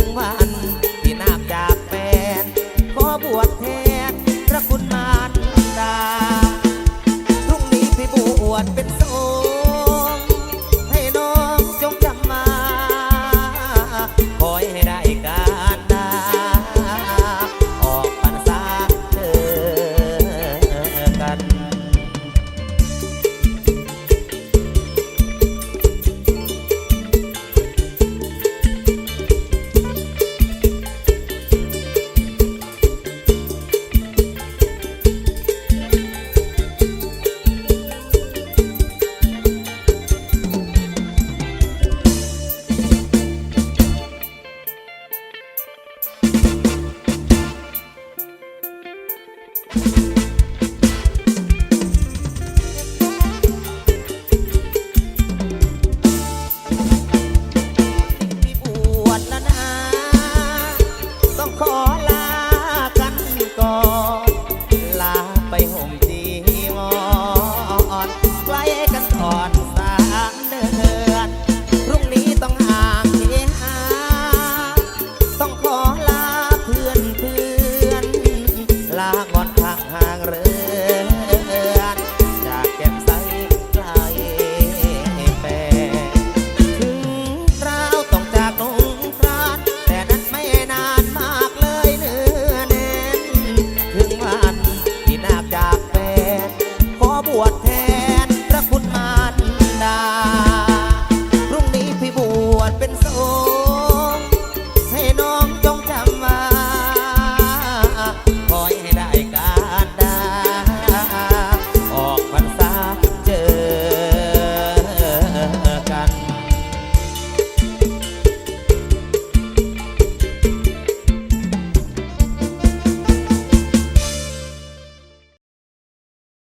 ึงวันที่นาบจากแฟนขอบวชแทนพระคุณมารดาพรุ่งนี้ไปบวชเป็น some call